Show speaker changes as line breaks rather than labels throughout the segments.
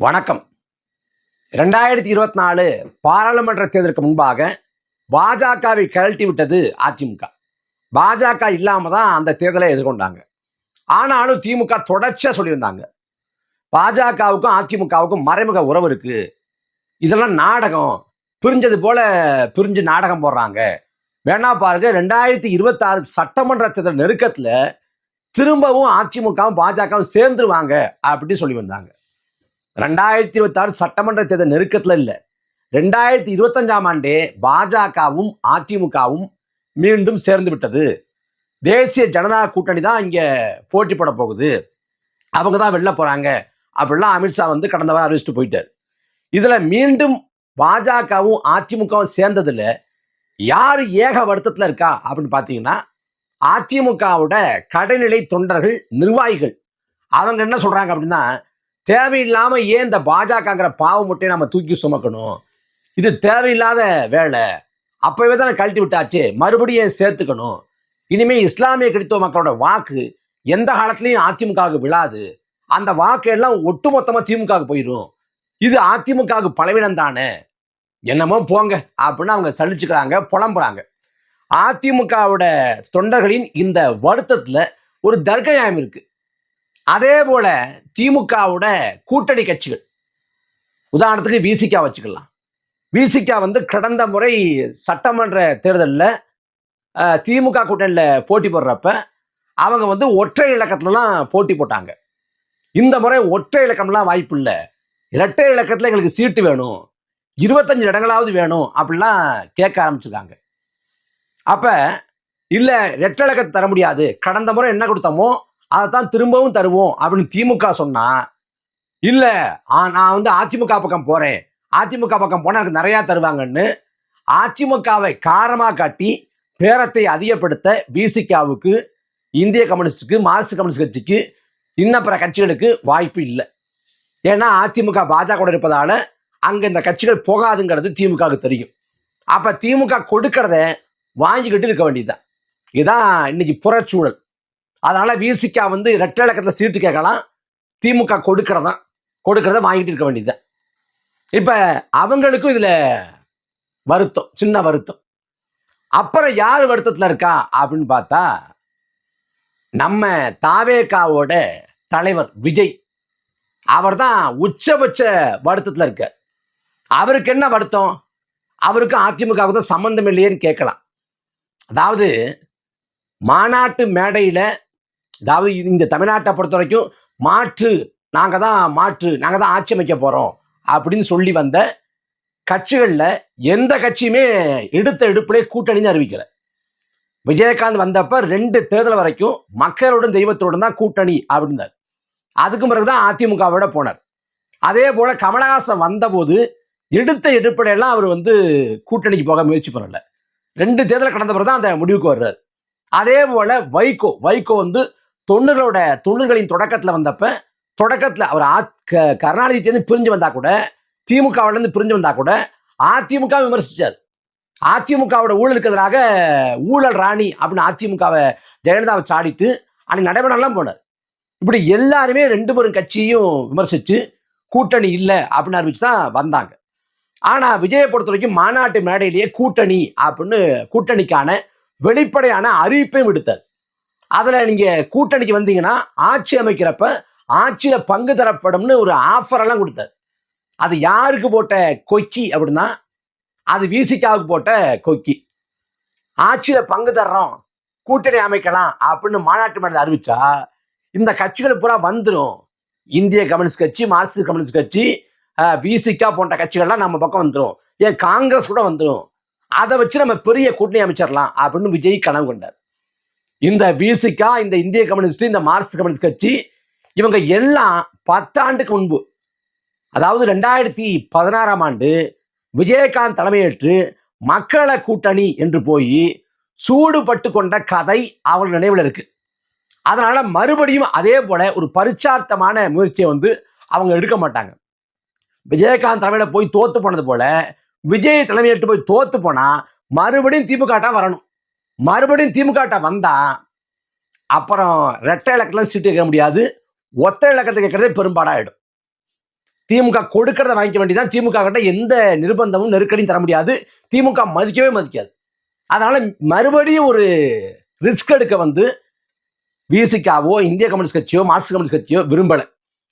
வணக்கம். ரெண்டாயிரத்தி இருபத்தி நாலு பாராளுமன்ற தேர்தலுக்கு முன்பாக பாஜகவை கழட்டி விட்டது அதிமுக. பாஜக இல்லாமல் தான் அந்த தேர்தலை எதிர்கொண்டாங்க. ஆனாலும் திமுக தொடர்ச்சியாக சொல்லியிருந்தாங்க. பாஜகவுக்கும் அதிமுகவுக்கும் மறைமுக உறவு இருக்கு. இதெல்லாம் நாடகம். பிரிஞ்சது போல பிரிஞ்சு நாடகம் போடுறாங்க. வேணா பாருங்க ரெண்டாயிரத்தி இருபத்தாறு சட்டமன்ற தேர்தல் நெருக்கத்தில் திரும்பவும் அதிமுகவும் பாஜகவும் சேர்ந்துருவாங்க அப்படின்னு சொல்லி வந்தாங்க. ரெண்டாயிரத்தி இருபத்தாறு சட்டமன்ற தேர்தல் நெருக்கத்தில் இல்லை. ரெண்டாயிரத்தி இருபத்தஞ்சாம் ஆண்டே பாஜகவும் அதிமுகவும் மீண்டும் சேர்ந்து விட்டது. தேசிய ஜனதா கூட்டணி தான் இங்கே போட்டி போட போகுது. அவங்க தான் வெளில போகிறாங்க அப்படிலாம் அமித்ஷா வந்து கடந்த வாரம் அறிவிச்சுட்டு போயிட்டார். இதில் மீண்டும் பாஜகவும் அதிமுகவும் சேர்ந்ததில் யார் ஏக வருத்தத்தில் இருக்கா அப்படின்னு பார்த்தீங்கன்னா அதிமுகவோட கடைநிலை தொண்டர்கள் நிர்வாகிகள். அவங்க என்ன சொல்கிறாங்க அப்படின்னா தேவையில்லாம ஏன் இந்த பாஜகங்கிற பாவ முட்டையை நம்ம தூக்கி சுமக்கணும்? இது தேவையில்லாத வேலை. அப்பவே தானே கழட்டி விட்டாச்சு. மறுபடியும் சேர்த்துக்கணும்? இனிமே இஸ்லாமிய கிறித்துவ மக்களோட வாக்கு எந்த காலத்துலயும் அதிமுகவுக்கு விழாது. அந்த வாக்கு எல்லாம் ஒட்டுமொத்தமா திமுகவுக்கு போயிடும் இது அதிமுகவுக்கு பலவீனம் தானே? என்னமோ போங்க அப்படின்னு அவங்க சலிச்சுக்கிறாங்க புலம்புறாங்க. அதிமுகவோட தொண்டர்களின் இந்த வருத்தத்துல ஒரு தர்க்கயாயம் இருக்கு. அதே போல திமுகவோட கூட்டணி கட்சிகள். உதாரணத்துக்கு விசிகா வச்சுக்கலாம். விசிகா வந்து கடந்த முறை சட்டமன்ற தேர்தலில் திமுக கூட்டணியில் போட்டி போடுறப்ப அவங்க வந்து ஒற்றை இலக்கத்துலலாம் போட்டி போட்டாங்க. இந்த முறை ஒற்றை இலக்கம்லாம் வாய்ப்பு இல்லை. இரட்டை இலக்கத்தில் எங்களுக்கு சீட்டு வேணும். இருபத்தஞ்சு இடங்களாவது வேணும் அப்படிலாம் கேட்க ஆரம்பிச்சிருக்காங்க. அப்போ இல்லை இரட்டை இலக்கத்தை தர முடியாது. கடந்த முறை என்ன கொடுத்தோமோ அதைத்தான் திரும்பவும் தருவோம் அப்படின்னு திமுக சொன்னா இல்லை நான் வந்து அதிமுக பக்கம் போறேன். அதிமுக பக்கம் போனால் எனக்கு நிறையா தருவாங்கன்னு. அதிமுகவை காரமாக காட்டி பேரத்தை அதிகப்படுத்த விசிகாவுக்கு இந்திய கம்யூனிஸ்டுக்கு மார்க்சிஸ்ட் கம்யூனிஸ்ட் கட்சிக்கு இன்னும் பிற கட்சிகளுக்கு வாய்ப்பு இல்லை. ஏன்னா அதிமுக பாஜக கூட இருப்பதால அங்கே இந்த கட்சிகள் போகாதுங்கிறது திமுகவுக்கு தெரியும். அப்போ திமுக கொடுக்கறத வாங்கிக்கிட்டு இருக்க வேண்டியதுதான். இதுதான் இன்னைக்கு புறச்சூழல். அதனால விசிகா வந்து ரெட்டை இலக்கத்தில் சீட்டு கேட்கலாம். திமுக கொடுக்கறதான் கொடுக்கறத வாங்கிட்டு இருக்க வேண்டியதுதான். இப்போ அவங்களுக்கும் இதில் வருத்தம் சின்ன வருத்தம். அப்புறம் யார் வருத்தத்தில் இருக்கா அப்படின்னு பார்த்தா நம்ம தாவேகாவோட தலைவர் விஜய். அவர் தான் உச்சபட்ச வருத்தத்தில் இருக்கார். அவருக்கு என்ன வருத்தம்? அவருக்கு அதிமுகவுக்கு தான் சம்மந்தம் இல்லையேன்னு கேட்கலாம். அதாவது மாநாட்டு மேடையில் அதாவது இந்த தமிழ்நாட்டை பொறுத்த வரைக்கும் மாற்று நாங்கள் தான் மாற்று நாங்கள் தான் ஆட்சி அமைக்க போகிறோம் அப்படின்னு சொல்லி வந்த கட்சிகளில் எந்த கட்சியுமே எடுத்த எடுப்பிலே கூட்டணின்னு அறிவிக்கல. விஜயகாந்த் வந்தப்ப ரெண்டு தேர்தல் வரைக்கும் மக்களுடன் தெய்வத்தோடும் தான் கூட்டணி அப்படின்னார். அதுக்கு பிறகுதான் அதிமுகவோட போனார். அதே போல கமலஹாசன் வந்தபோது எடுத்த எடுப்படையெல்லாம் அவர் வந்து கூட்டணிக்கு போக முயற்சி பண்ணல. ரெண்டு தேர்தல் கடந்த பிறகு தான் அந்த முடிவுக்கு வர்றாரு. அதே போல வைகோ வைகோ வந்து தொண்ணூறுகளோட தொண்ணூறுகளின் தொடக்கத்துல வந்தப்ப தொடக்கத்துல அவர் ஆ- க- கருணாநிதியிலேருந்து பிரிஞ்சு வந்தா கூட திமுகவுல இருந்து பிரிஞ்சு வந்தா கூட அதிமுக விமர்சிச்சார். அதிமுகவோட ஊழலுக்கு எதிராக ஊழல் ராணி அப்படின்னு அதிமுகவை ஜெயலலிதாவை சாடிட்டு அன்னைக்கு நடைபெறலாம் போனார். இப்படி எல்லாருமே ரெண்டு பேரும் கட்சியும் விமர்சிச்சு கூட்டணி இல்லை அப்படின்னு அறிவிச்சு தான் வந்தாங்க. ஆனா விஜயை பொறுத்த வரைக்கும் மாநாட்டு மேடையிலேயே கூட்டணி அப்படின்னு கூட்டணிக்கான வெளிப்படையான அறிவிப்பையும் விடுத்தார். அதில் நீங்கள் கூட்டணிக்கு வந்தீங்கன்னா ஆட்சி அமைக்கிறப்ப ஆட்சியில் பங்கு தரப்படும்னு ஒரு ஆஃபரெல்லாம் கொடுத்தாரு கொடுத்தார். அது யாருக்கு போட்ட கொக்கி அப்படின்னா அது விசிகாவுக்கு போட்ட கொக்கி. ஆட்சியில் பங்கு தர்றோம் கூட்டணி அமைக்கலாம் அப்படின்னு மாநாட்டு மேடையில் அறிவிச்சா இந்த கட்சிகள் பூரா வந்துடும் இந்திய கம்யூனிஸ்ட் கட்சி மார்க்சிஸ்ட் கம்யூனிஸ்ட் கட்சி விசிகா போன்ற கட்சிகள்லாம் நம்ம பக்கம் வந்துடும் ஏன் காங்கிரஸ் கூட வந்துடும் அதை வச்சு நம்ம பெரிய கூட்டணி அமைச்சிடலாம் அப்படின்னு விஜய் கனவு கொண்டார். இந்த விசிகா இந்த இந்திய கம்யூனிஸ்ட் இந்த மார்க்சிஸ்ட் கம்யூனிஸ்ட் கட்சி இவங்க எல்லாம் பத்தாண்டுக்கு முன்பு அதாவது ரெண்டாயிரத்தி பதினாறாம் ஆண்டு விஜயகாந்த் தலைமையேற்று மக்கள கூட்டணி என்று போய் சூடுபட்டு கொண்ட கதை அவர்கள் நினைவில் இருக்கு. அதனால மறுபடியும் அதே போல ஒரு பரிச்சார்த்தமான முயற்சியை வந்து அவங்க எடுக்க மாட்டாங்க. விஜயகாந்த் தலைமையில போய் தோத்து போனது போல விஜய் தலைமையேற்று போய் தோத்து போனா மறுபடியும் திமுக வரணும். மறுபடியும் திமுக வந்தா அப்புறம் ரெட்டை இலக்கத்துல சீட்டு கேட்க முடியாது. ஒத்த இலக்கத்தை கேட்கறதே பெரும்பாடாயிடும். திமுக கொடுக்கறத வாங்கிக்க வேண்டியதான் திமுக கிட்ட எந்த நிர்பந்தமும் நெருக்கடியும் தர முடியாது. திமுக மதிக்கவே மதிக்காது. அதனால மறுபடியும் ஒரு ரிஸ்க் எடுக்க வந்து விசிகாவோ இந்திய கம்யூனிஸ்ட் கட்சியோ மார்க்சிஸ்ட் கம்யூனிஸ்ட் கட்சியோ விரும்பலை.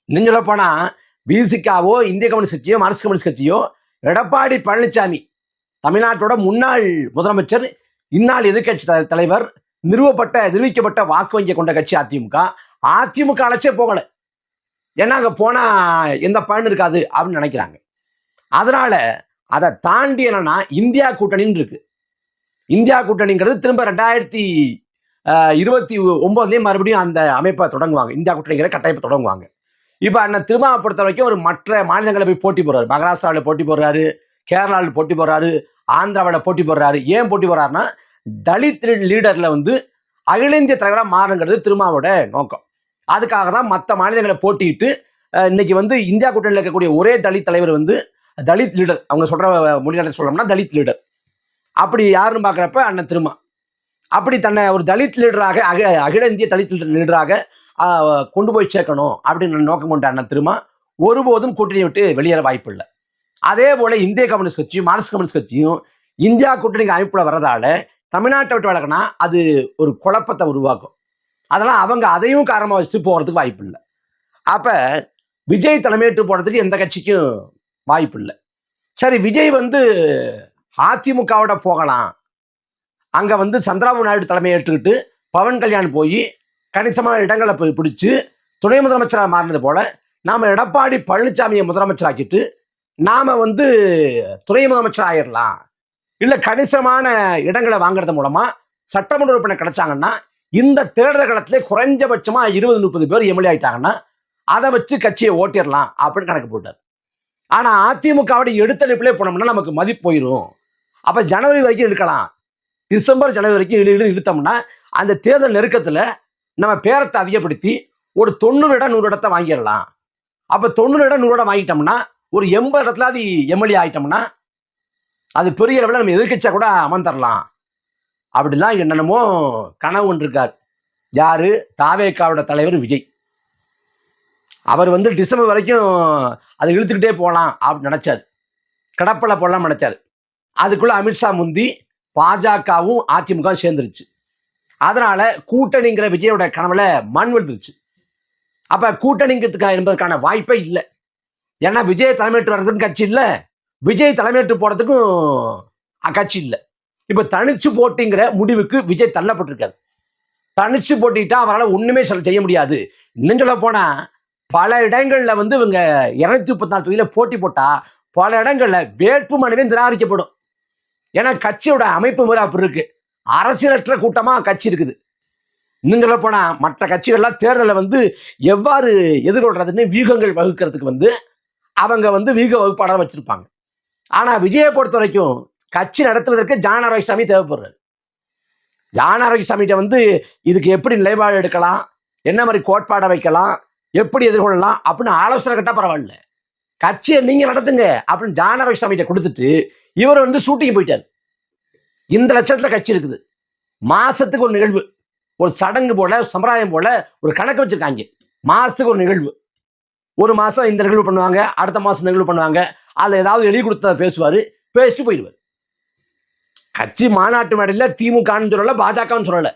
இன்னும் சொல்ல போனா விசிகாவோ இந்திய கம்யூனிஸ்ட் கட்சியோ மார்க்சிஸ்ட் கம்யூனிஸ்ட் கட்சியோ எடப்பாடி பழனிசாமி தமிழ்நாட்டோட முன்னாள் முதலமைச்சர் இந்நாள் எதிர்க்கட்சி த- தலைவர் நிறுவப்பட்ட நிரூபிக்கப்பட்ட வாக்கு வங்கியை கொண்ட கட்சி அதிமுக. அதிமுக அழைச்சே போகல. ஏன்னா அங்க போனா எந்த பயன் இருக்காது அப்படின்னு நினைக்கிறாங்க. அதனால அதை தாண்டி என்னன்னா இந்தியா கூட்டணின்னு இருக்கு. இந்தியா கூட்டணிங்கிறது திரும்ப ரெண்டாயிரத்தி இருபத்தி ஒன்பதுலயும் மறுபடியும் அந்த அமைப்பை தொடங்குவாங்க. இந்தியா கூட்டணிங்கிற கட்டமைப்பை தொடங்குவாங்க. இப்போ அண்ணன் திருமாவை பொறுத்த வரைக்கும் ஒரு மற்ற மாநிலங்களை போய் போட்டி போடுறாரு. மகாராஷ்டிராவில் போட்டி போடுறாரு. கேரளாவில் போட்டி போடுறாரு. ஆந்திராவில் போட்டி போடுறாரு. ஏன் போட்டி போடுறாருன்னா தலித் லீடரில் வந்து அகில இந்திய தலைவராக மாறுங்கிறது திருமாவோட நோக்கம். அதுக்காக தான் மற்ற மாநிலங்களை போட்டியிட்டு இன்னைக்கு வந்து இந்தியா கூட்டணியில் இருக்கக்கூடிய ஒரே தலித் தலைவர் வந்து தலித் லீடர் அவங்க சொல்ற மொழிகளை சொல்லணும்னா தலித் லீடர் அப்படி யாருன்னு பார்க்குறப்ப அண்ணன் திருமா. அப்படி தன்னை ஒரு தலித் லீடராக அக அகில இந்திய தலித் லீடராக கொண்டு போய் சேர்க்கணும் அப்படின்னு நோக்கம் கொண்ட அண்ணன் திருமா ஒருபோதும் கூட்டணி விட்டு வெளியேற வாய்ப்பு இல்லை அதே போல இந்திய கம்யூனிஸ்ட் கட்சியும் மார்க்சிஸ்ட் கம்யூனிஸ்ட் கட்சியும் இந்தியா கூட்டணி அமைப்புல வரதால தமிழ்நாட்டை விட்டு வளர்க்கனா அது ஒரு குழப்பத்தை உருவாக்கும். அதெல்லாம் அவங்க அதையும் காரணமாக வச்சு போகிறதுக்கு வாய்ப்பு இல்லை. அப்போ விஜய் தலைமையேற்று போகிறதுக்கு எந்த கட்சிக்கும் வாய்ப்பு இல்லை. சரி விஜய் வந்து அதிமுகவோட போகலாம். அங்கே வந்து சந்திரபாபு நாயுடு தலைமையேற்றுக்கிட்டு பவன் கல்யாண் போய் கணிசமான இடங்களை போய் பிடிச்சி துணை முதலமைச்சராக மாறினது போல நாம் எடப்பாடி பழனிசாமியை முதலமைச்சராக்கிட்டு நாம வந்து துணை முதலமைச்சர் ஆயிடலாம் இல்ல கணிசமான இடங்களை வாங்குறது மூலமா சட்டமன்ற உறுப்பினர் கிடைச்சாங்கன்னா இந்த தேர்தல் காலத்திலே குறைஞ்சபட்சமா இருபது முப்பது பேர் எம்எல்ஏ ஆயிட்டாங்கன்னா அதை வச்சு கட்சியை ஓட்டிடலாம் அப்படின்னு கணக்கு போட்டார். ஆனா அதிமுகவோட எடுத்தளிப்பிலே போனோம்னா நமக்கு மதிப்பு போயிடும் அப்ப ஜனவரி வரைக்கும் இருக்கலாம் டிசம்பர் ஜனவரி வரைக்கும் இழு இழுத்தோம்னா அந்த தேர்தல் நெருக்கத்துல நம்ம பேரத்தை அதிகப்படுத்தி ஒரு தொண்ணூறு இடம் நூறு இடத்த வாங்கிடலாம் அப்ப தொண்ணூறு இடம் நூறு இடம் வாங்கிட்டோம்னா ஒரு எண்பது இடத்துல அது எம்எல்ஏ ஆயிட்டோம்னா அது பெரிய அளவில் நம்ம எதிர்கட்சியாக கூட அமர்ந்தரலாம். அப்படிலாம் என்னென்னமோ கனவு ஒன்று இருக்கார் யாரு? தாவேக்காவோட தலைவர் விஜய். அவர் வந்து டிசம்பர் வரைக்கும் அதை இழுத்துக்கிட்டே போகலாம் அப்படின்னு நினச்சார். கடப்பலை போடலாம் நினச்சார். அதுக்குள்ள அமித்ஷா முந்தி பாஜகவும் அதிமுக சேர்ந்துருச்சு. அதனால கூட்டணிங்கிற விஜயோட கனவுல மண் விழுந்துருச்சு. அப்ப கூட்டணிங்கிறதுக்காக என்பதற்கான வாய்ப்பே இல்லை. ஏன்னா விஜய் தலைமையேற்று வர்றதுக்கும் கட்சி இல்லை. விஜய் தலைமையேற்று போகிறதுக்கும் கட்சி இல்லை. இப்போ தனிச்சு போட்டிங்கிற முடிவுக்கு விஜய் தள்ளப்பட்டிருக்காரு. தனிச்சு போட்டிட்டா அவரால் ஒன்றுமே சொல்ல செய்ய முடியாது. இன்னும் சொல்ல போனால் பல இடங்களில் வந்து இவங்க இரநூத்தி முப்பத்தி நாலு தொகுதியில் போட்டி போட்டால் பல இடங்களில் வேட்பு மனுவே நிராகரிக்கப்படும். ஏன்னா கட்சியோட அமைப்பு முறை அப்படி இருக்கு. அரசியலற்ற கூட்டமாக கட்சி இருக்குது. இன்னும் சொல்ல போனால் மற்ற கட்சிகள்லாம் தேர்தலை வந்து எவ்வாறு எதிர்கொள்றதுன்னு வியூகங்கள் வகுக்கிறதுக்கு வந்து அவங்க வந்து வீக வகுப்பாளர் வச்சிருப்பாங்க. ஆனா விஜயை பொறுத்த வரைக்கும் கட்சி நடத்துவதற்கு ஜான தேவைப்படுறாரு. ஜான ஆரோக்கியசாமிகிட்ட வந்து இதுக்கு எப்படி நிலைப்பாடு எடுக்கலாம் என்ன மாதிரி கோட்பாடை வைக்கலாம் எப்படி எதிர்கொள்ளலாம் அப்படின்னு ஆலோசனை கேட்டா பரவாயில்ல. கட்சியை நீங்க நடத்துங்க அப்படின்னு ஜான ஆரோக்கியசாமிகிட்ட கொடுத்துட்டு இவர் வந்து ஷூட்டிங் போயிட்டார். இந்த லட்சத்துல கட்சி இருக்குது. மாசத்துக்கு ஒரு நிகழ்வு ஒரு சடங்கு போல சம்பிரதாயம் போல ஒரு கணக்கு வச்சிருக்காங்க. மாசத்துக்கு ஒரு நிகழ்வு. ஒரு மாதம் இந்த நிகழ்வு பண்ணுவாங்க அடுத்த மாதம் நிகழ்வு பண்ணுவாங்க. அதில் ஏதாவது எழுதி கொடுத்த பேசுவார் பேசிட்டு போயிடுவார். கட்சி மாநாட்டு மேடையில் திமுகன்னு சொல்லலை பாஜகன்னு சொல்லலை.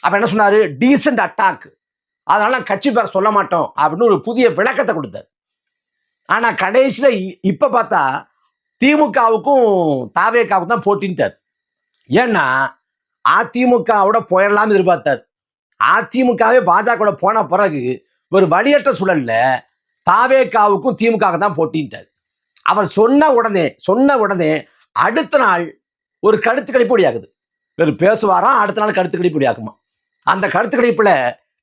அப்போ என்ன சொன்னார்? டீசென்ட் அட்டாக் அதனால நான் கட்சி பேர் சொல்ல மாட்டோம் அப்படின்னு ஒரு புதிய விளக்கத்தை கொடுத்தாரு. ஆனால் கடைசியில் இ- பார்த்தா திமுகவுக்கும் தாவேக்காவுக்கும் தான் போட்டின்ட்டார். ஏன்னா அதிமுகவோட போயிடலாம்னு எதிர்பார்த்தார். அதிமுகவே பாஜக போன பிறகு ஒரு வழியற்ற சூழல்ல தாவேக்காவுக்கும் திமுக தான் போட்டின்ட்டார். அவர் சொன்ன உடனே சொன்ன உடனே அடுத்த நாள் ஒரு கருத்து கணிப்பு ஆகுது ஒரு பேசுவாராம் அடுத்த நாள் கருத்து கணிப்பு ஆகுமா அந்த கருத்து கணிப்புல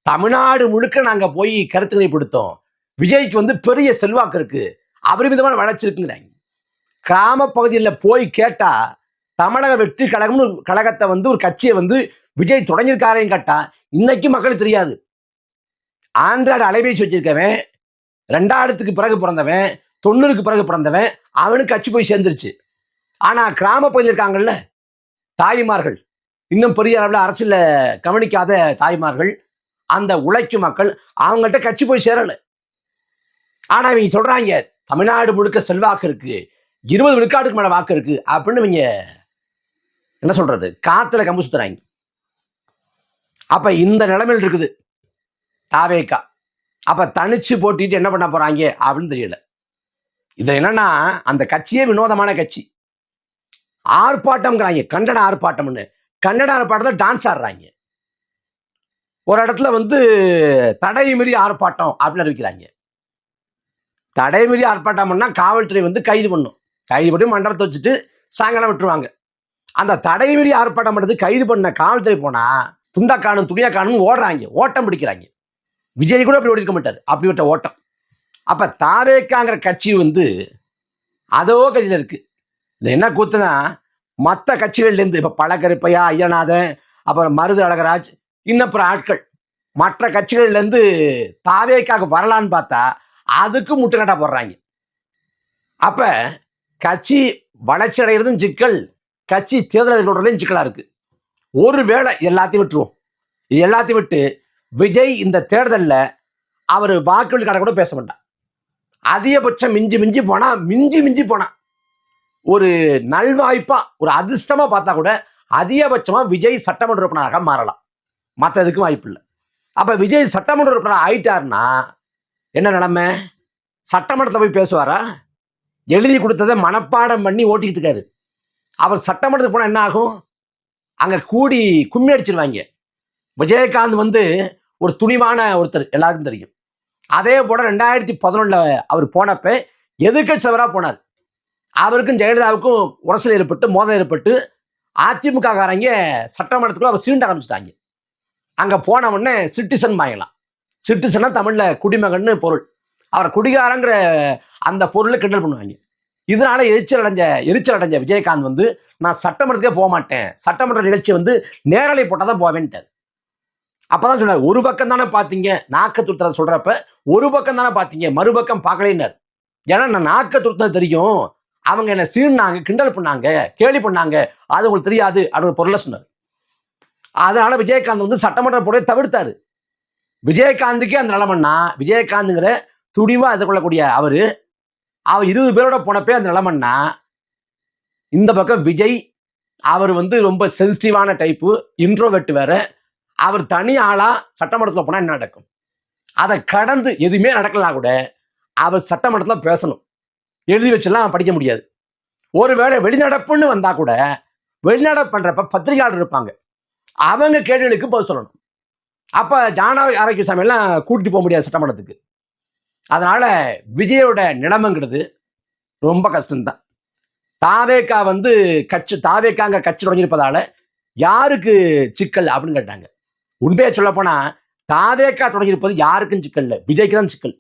தமிழ்நாடு முழுக்க நாங்க போய் கருத்து கணிப்பு எடுத்தோம். விஜய்க்கு வந்து பெரிய செல்வாக்கு இருக்கு. அபரிமிதமான வளர்ச்சி இருக்குங்கிறாங்க. கிராம பகுதியில் போய் கேட்டா தமிழக வெற்றி கழகம்னு ஒரு கழகத்தை வந்து ஒரு கட்சியை வந்து விஜய் தொடங்கியிருக்காரேன்னு கேட்டா இன்னைக்கு மக்களுக்கு தெரியாது. ஆண்ட்ராய்டு அலைபேசி வச்சிருக்கவன் ரெண்டாயிரத்துக்கு பிறகு பிறந்தவன் தொண்ணூறுக்கு பிறகு பிறந்தவன் அவனுக்கு கட்சி போய் சேர்ந்துருச்சு. ஆனால் கிராம பகுதியில் இருக்காங்கல்ல தாய்மார்கள் இன்னும் பெரிய அளவில் அரசியலில் கவனிக்காத தாய்மார்கள் அந்த உழைக்கும் மக்கள் அவங்கள்ட்ட கட்சி போய் சேரலை. ஆனால் இவங்க சொல்கிறாங்க தமிழ்நாடு முழுக்க செல்வாக்கு இருக்கு இருபது விழுக்காட்டுக்கு மேலே வாக்கு இருக்கு அப்படின்னு இவங்க என்ன சொல்றது காத்துல கம்பு சுத்துறாங்க. அப்ப இந்த நிலைமையில் இருக்குது. தாவேக்கா. அப்போ தனிச்சு போட்டிட்டு என்ன பண்ண போறாங்க அப்படின்னு தெரியல. இது என்னன்னா அந்த கட்சியே வினோதமான கட்சி. ஆர்ப்பாட்டம்ங்கிறாங்க. கன்னட ஆர்ப்பாட்டம்னு. கன்னட ஆர்ப்பாட்டத்தில் டான்ஸ் ஆடுறாங்க. ஒரு இடத்துல வந்து தடை மீறி ஆர்ப்பாட்டம் அப்படின்னு அறிவிக்கிறாங்க. தடை மீறி ஆர்ப்பாட்டம் காவல்துறை வந்து கைது பண்ணும். கைது பண்ணி மண்டபத்தை வச்சுட்டு சாயங்காலம் விட்டுருவாங்க. அந்த தடை மீறி ஆர்ப்பாட்டம் பண்ணுறது கைது பண்ண காவல்துறை போனால் துண்டா காணும் துணியா காணும் ஓடுறாங்க. ஓட்டம் பிடிக்கிறாங்க. விஜய் கூட அப்படி ஓடி இருக்க மாட்டார். அப்படிப்பட்ட ஓட்டம். அப்போ தாவேக்காங்கிற கட்சி வந்து அதோ கட்சியில் இருக்குது இது என்ன கூத்துனா மற்ற கட்சிகள்லேருந்து இப்போ பழக்கருப்பையா ஐயநாதன் அப்புறம் மருது அழகராஜ் இன்னும் ஆட்கள். மற்ற கட்சிகள்லேருந்து தாவேக்காக வரலான்னு பார்த்தா அதுக்கும் முட்டுக்கட்டா போடுறாங்க. அப்போ கட்சி வளர்ச்சி அடைகிறதும் சிக்கல் கட்சி தேர்தல் சிக்கலாக இருக்குது ஒரு ஒருவேளை எல்லாத்தையும் விட்டுருவோம். எல்லாத்தையும் விட்டு விஜய் இந்த தேர்தலில் அவர் வாக்குகளுக்கான கூட பேச மாட்டான். அதிகபட்சம் மிஞ்சி மிஞ்சி போனால் மிஞ்சி மிஞ்சி போனால் ஒரு நல்வாய்ப்பாக ஒரு அதிர்ஷ்டமாக பார்த்தா கூட அதிகபட்சமாக விஜய் சட்டமன்ற உறுப்பினராக மாறலாம். மற்றதுக்கு வாய்ப்பு இல்லை. அப்போ விஜய் சட்டமன்ற உறுப்பினர் ஆயிட்டாருன்னா என்ன நிலமை? சட்டமன்றத்தில் போய் பேசுவாரா? எழுதி கொடுத்ததை மனப்பாடம் பண்ணி ஓட்டிக்கிட்டு இருக்காரு. அவர் சட்டமன்றத்துக்கு போனால் என்ன ஆகும்? அங்கே கூடி கும்மி அடிச்சிருவாங்க. விஜயகாந்த் வந்து ஒரு துணிவான ஒருத்தர் எல்லாருக்கும் தெரியும். அதே போல ரெண்டாயிரத்தி பதினொன்னுல அவர் போனப்ப எதிர்கட்சவராக போனார். அவருக்கும் ஜெயலலிதாவுக்கும் உரசல் ஏற்பட்டு மோதல் ஏற்பட்டு அதிமுக காரங்க சட்டமன்றத்துக்குள்ள அவர் சீண்ட ஆரம்பிச்சிட்டாங்க. அங்க போன உடனே சிட்டிசன் வாங்கலாம். சிட்டிசனா தமிழ்ல குடிமகன்னு பொருள். அவர் குடிகாரங்கிற அந்த பொருளை கிண்டல் பண்ணுவாங்க. இதனால எரிச்சல் அடைஞ்ச எரிச்சல் அடைஞ்ச விஜயகாந்த் வந்து நான் சட்டமன்றத்துக்கே போக மாட்டேன். சட்டமன்ற நிகழ்ச்சி வந்து நேரலை போட்டால் தான் போவேன்ட்டார். அப்பதான் சொன்னார் ஒரு பக்கம் தானே பார்த்தீங்க நாக்க துருத்தரை சொல்றப்ப ஒரு பக்கம் தானே பார்த்தீங்க மறுபக்கம் பார்க்கலைன்னார். ஏன்னா நான் நாக்க துருத்தம் தெரியும். அவங்க என்ன சீண்டாங்க கிண்டல் பண்ணாங்க கேலி பண்ணாங்க அது உங்களுக்கு தெரியாது அப்படின்னு பொருளை சொன்னார். அதனால விஜயகாந்த் வந்து சட்டமன்ற போட தவிர்த்தாரு. விஜயகாந்துக்கே அந்த நிலமன்னா விஜயகாந்துங்கிற துணிவா எதிர்கொள்ளக்கூடிய அவரு அவர் இருபது பேரோட போனப்பே அந்த நிலமன்னா இந்த பக்கம் விஜய் அவர் வந்து ரொம்ப சென்சிட்டிவான டைப்பு இன்ட்ரோவெட் வேற. அவர் தனி ஆளா சட்டமன்றத்தில் போனால் என்ன நடக்கும்? அதை கடந்து எதுவுமே நடக்கலாம் கூட அவர் சட்டமன்றத்தில் பேசணும். எழுதி வச்செல்லாம் படிக்க முடியாது. ஒருவேளை வெளிநடப்புன்னு வந்தா கூட வெளிநடப்பு பண்றப்ப பத்திரிகையாளர் இருப்பாங்க. அவங்க கேள்விகளுக்கு பதில் சொல்லணும். அப்ப ஜானா ஆரோக்கியசாமி எல்லாம் கூட்டிட்டு போக முடியாது சட்டமன்றத்துக்கு. அதனால விஜயோட நிலைமைங்கிறது ரொம்ப கஷ்டம்தான். தாவேக்கா வந்து கட்சி தாவேக்காங்க கட்சி தொடங்கியிருப்பதால யாருக்கு சிக்கல் அப்படின்னு கேட்டாங்க. உண்மையை சொல்ல போனா தாவேக்கா தொடங்கியிருப்பது யாருக்கும் சிக்கல் இல்லை. விஜய்க்கு தான் சிக்கல்.